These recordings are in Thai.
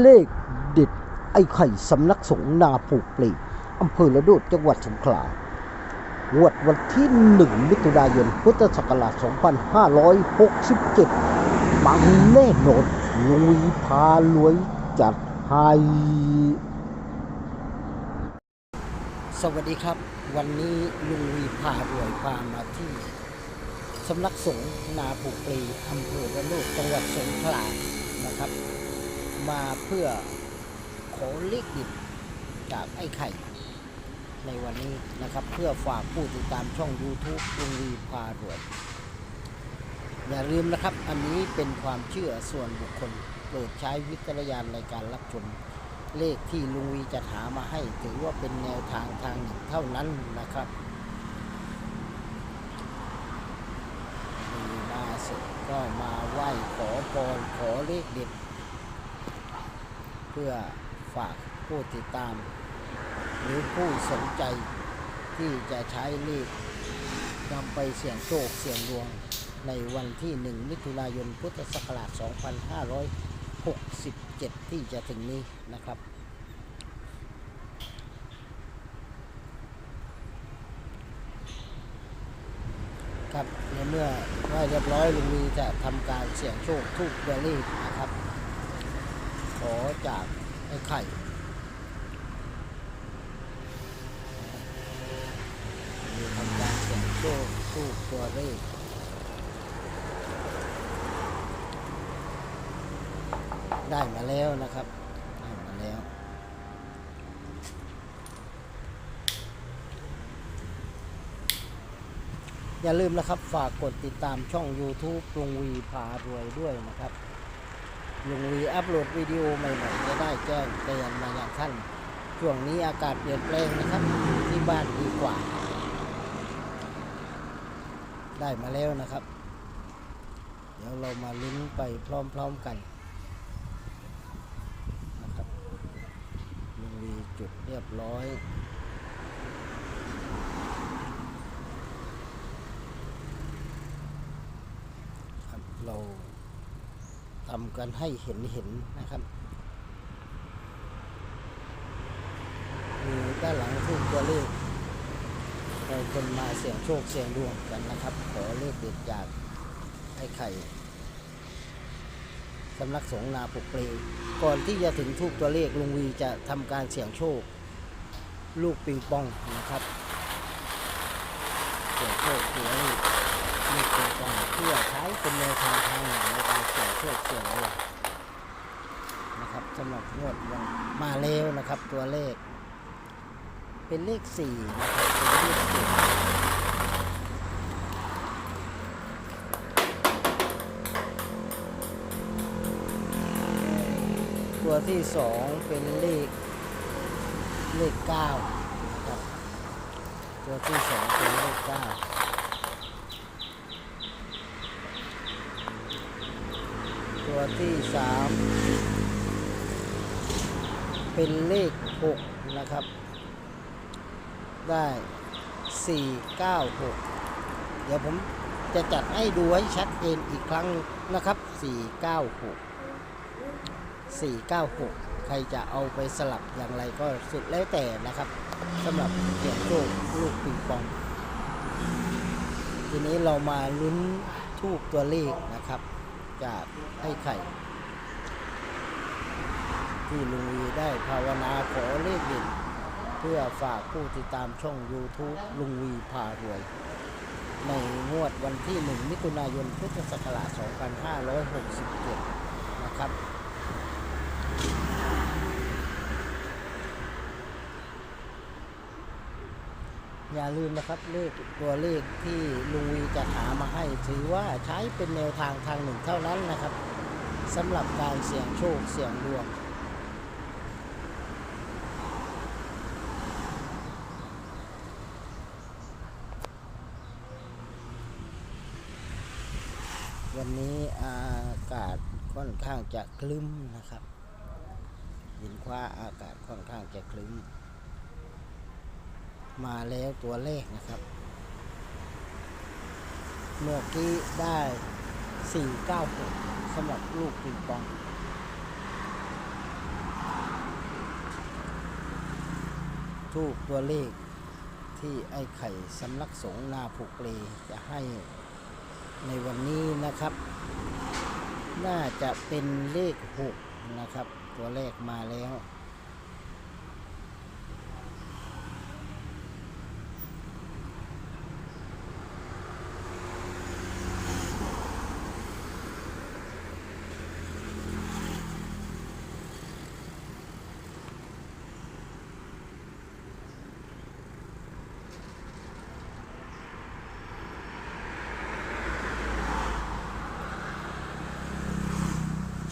เลขเด็ดไอ้ไข่สำนักสงฆ์นาผูกปลีอำเภอละโดดจังหวัดสงขลางวดวันที่หนึ่งมิถุนายน พุทธศักราช 2567ปังแน่นอนลุยพารวยจัดให้สวัสดีครับ วันนี้ลุงวีพารวยพามาที่สำนักสงฆ์นาผูกปลีอำเภอระโดดจังหวัดสงขลานะครับ มาเพื่อขอเลขดิบจากไอ้ไข่ ในวันนี้นะครับ เพื่อฝากผู้ติดตามช่อง YouTube ลุงวีพารวย อย่าลืมนะครับ อันนี้เป็นความเชื่อส่วนบุคคลโปรดใช้วิจารณญาณในการรับชมเลขที่ลุงวีจะหามาให้ ถือว่าเป็นแนวทางทางหนึ่งเท่านั้นนะครับมีมาเสร็จก็มาไหว้ขอพรขอเลขเด็ด พื่อฝากผู้ติดตาม หรือผู้สนใจที่จะใช้เลขนำไปเสี่ยงโชคเสี่ยงดวงในวันที่ 1 มิถุนายนพุทธศักราช 2567 ที่จะถึงนี้นะครับ ครับในเมื่อไหว้เรียบร้อยลุงมีจะทำการเสี่ยงโชคทุกเบอร์รี่นะครับ ขอจากไอ้ไข่มีทำการเสี่ยงโชคทุกตัวเลขได้มาแล้วนะครับ ได้มาแล้ว อย่าลืมนะครับ ฝากกดติดตามช่อง YouTube ลุงวีพารวยด้วยนะครับ ลุงวีอัปโหลดวิดีโอใหม่ๆจะได้แจ้งเตือนมาอย่างท่านช่วงนี้อากาศเปลี่ยนแปลงนะครับที่บ้านดีกว่า ได้มาแล้วนะครับ เดี๋ยวเรามาลุ้นไปพร้อมๆกันนะครับลุงวีจุดเรียบร้อย ครับเราทำกันให้เห็นเห็นนะครับมีด้านหลังทูกตัวเลขเราคนมาเสี่ยงโชคเสี่ยงดวงกันนะครับ ขอเลขเด็ดจากไอ้ไข่สำนักสงฆ์นาปุกเปลก่อนที่จะถึงทูกตัวเลขลุงวีจะทำการเสี่ยงโชค ลูกปิงปองนะครับเสี่ยงโชคตัวเลข มีโครงการเพื่อใช้เป็นแนวทางทางหนึ่งในการเสี่ยงโชคเสี่ยงดวงนะครับสำหรับงวดวันมาแล้วนะครับ ตัวเลข เป็นเลขสี่นะครับเป็นเลขสี่ตัวที่สองเป็นเลขเลขเก้านะครับตัวที่สองเป็นเลขเก้า ตัว ที่สามเป็นเลขหกนะครับ ได้สี่เก้าหกเดี๋ยวผมจะจัดให้ดูให้ชัดเจนอีกครั้งนะครับสี่เก้าหกสี่เก้าหกใครจะเอาไปสลับอย่างไรก็สุดแล้วแต่นะครับสำหรับเสี่ยงโชคลูกปิงปอง ทีนี้เรามาลุ้นทูกตัวเลขนะครับ จากไอ้ไข่ ที่ลุงวีได้ภาวนาขอเลขเด่นเพื่อฝากผู้ติดตามช่อง YouTube ลุงวีพารวย ในงวดวันที่ 1 มิถุนายนพุทธศักราช 2567 นะครับ อย่าลืมนะครับเลขตัวเลขที่ลุงวีจะหามาให้ ถือว่าใช้เป็นแนวทางทางหนึ่งเท่านั้นนะครับสำหรับการเสี่ยงโชคเสี่ยงดวงวันนี้อากาศค่อนข้างจะคลึ้มนะครับเห็นว่าอากาศค่อนข้างจะคลึ้ม มาแล้วตัวเลขนะครับ เมื่อกี้ได้ 496สำหรับลูกปิงปองทูกตัวเลขที่ไอ้ไข่สำลักสงนาผูกเลจะให้ในวันนี้นะครับ น่าจะเป็นเลข 6 นะครับ ตัวเลขมาแล้ว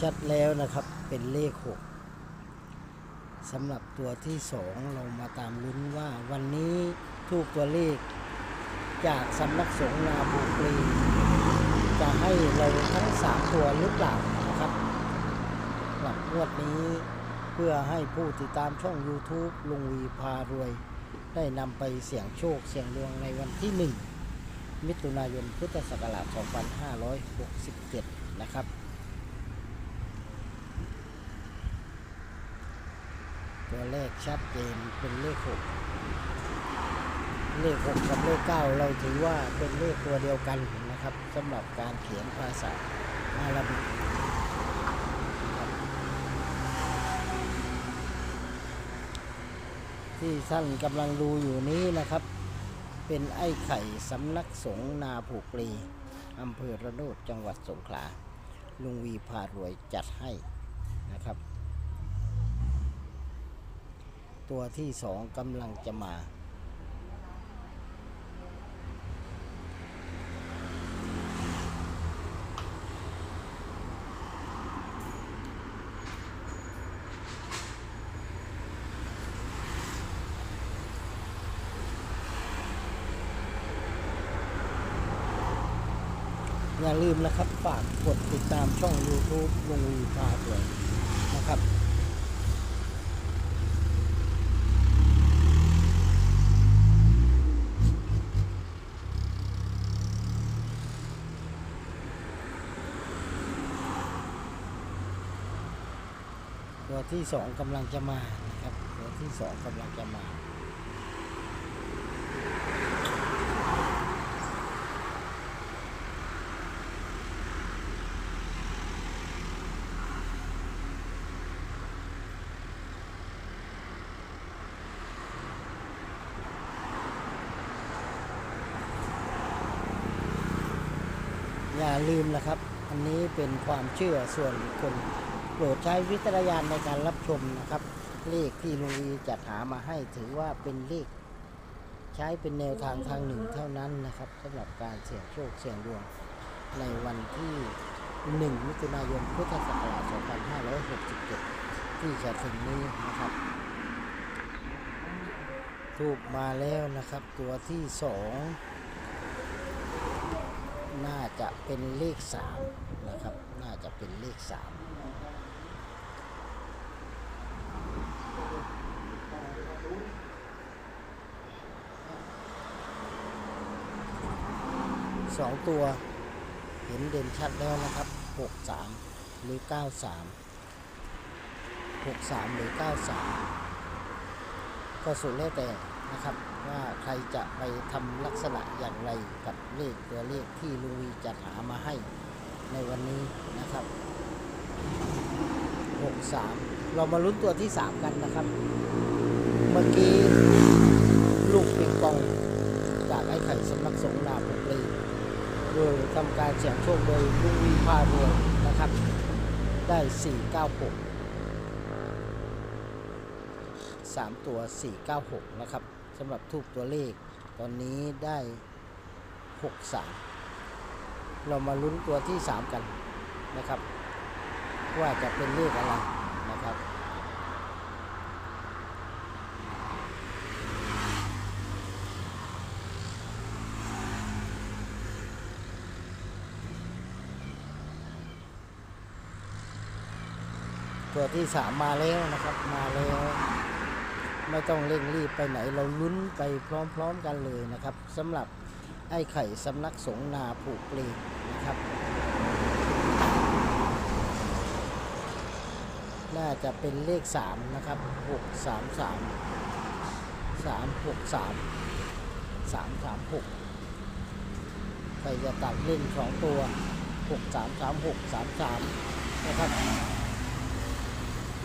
ชัดแล้วนะครับเป็นเลขหกสำหรับตัวที่สองเรามาตามลุ้นว่าวันนี้ทูกตัวเลข จากสำนักสงฆ์นาบูกรีจะให้เราทั้งสามตัวหรือเปล่านะครับหลับงวดนี้เพื่อให้ผู้ติดตามช่อง YouTube ลุงวีพารวย ได้นำไปเสี่ยงโชคเสี่ยงดวงในวันที่ 1 มิถุนายนพุทธศักราช2567 นะครับ ตัวเลขชัดเจนเป็นเลขหกเลขหกกับเลขเก้าเราถือว่าเป็นเลขตัวเดียวกันนะครับสำหรับการเขียนภาษาอาหรับิกที่ท่านกำลังดูอยู่นี้นะครับ เป็นไอ้ไข่สำนักสงฆ์นาผูกปลีอำเภอระโนดจังหวัดสงขลาลุงวีพารวยจัดให้นะครับ ตัวที่สองกำลังจะมา อย่าลืมนะครับ ฝากกดติดตามช่อง YouTube ลงวีพาด้วยนะครับ ตัวที่สองกำลังจะมานะครับ ตัวที่สองกำลังจะมาอย่าลืมนะครับ อันนี้เป็นความเชื่อส่วนบุคคล โปรดใช้วิจารณญาณในการรับชมนะครับ เลขที่ลุงวีจัดหามาให้ถือว่าเป็นเลข ใช้เป็นแนวทางทางหนึ่งเท่านั้นนะครับสำหรับการเสี่ยงโชคเสี่ยงดวง ในวันที่ 1 มิถุนายนพุทธศักราช2567 ที่จะถึงนี้นะครับถูกมาแล้วนะครับตัวที่ 2 น่าจะเป็นเลข 3 นะครับ น่าจะเป็นเลข 3 สองตัว เห็นเด่นชัดแล้วนะครับหกสามหรือเก้าสามหกสามหรือเก้าสามก็สุดแล้วแต่นะครับว่าใครจะไปทำลักษณะอย่างไรกับเลขตัวเลขที่ลุงวีจัดหามาให้ในวันนี้นะครับ 63 เรามาลุ้นตัวที่ 3 กันนะครับ มื่อกี้ ลูกปิงปอง จากไอ้ไข่สำนักสงฆ์นาปุรีโดยทำการเสี่ยงโชคโดยลุงวีพารวยนะครับ ได้ 496 3 ตัว 496 นะครับสำหรับทูบตัวเลข ตอนนี้ได้ 63 เรามาลุ้นตัวที่ 3 กันนะครับ ว่าจะเป็นเลขอะไรนะครับ ตัวที่สามมาแล้วนะครับมาแล้ว ไม่ต้องเร่งรีบไปไหนเราลุ้นไปพร้อมๆกันเลยนะครับสำหรับไอ้ไข่สำนักสงนาผูกปลีนะครับน่าจะเป็นเลข3นะครับ6 3 3สามหกสามสามสามหกใครจะตัดเล่นสองตัวหกสามสามหกสามสามนะครับ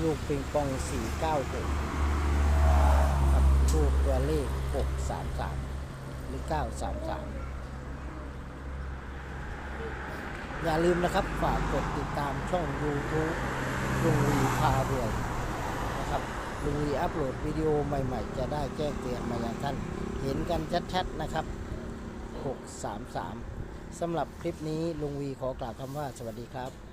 ลูกปิงปองสี่เก้าหกครับลูกตัวเลขหกสามสามหรือเก้าสามสามอย่าลืมนะครับ ฝากกดติดตามช่อง YouTube ลุงวีพารวยนะครับลุงวีอัปโหลดวิดีโอใหม่ๆ จะได้แจ้งเตือนมาอย่างท่าน เห็นกันชัดๆนะครับ 633สำหรับคลิปนี้ลุงวีขอกล่าวคำว่าสวัสดีครับ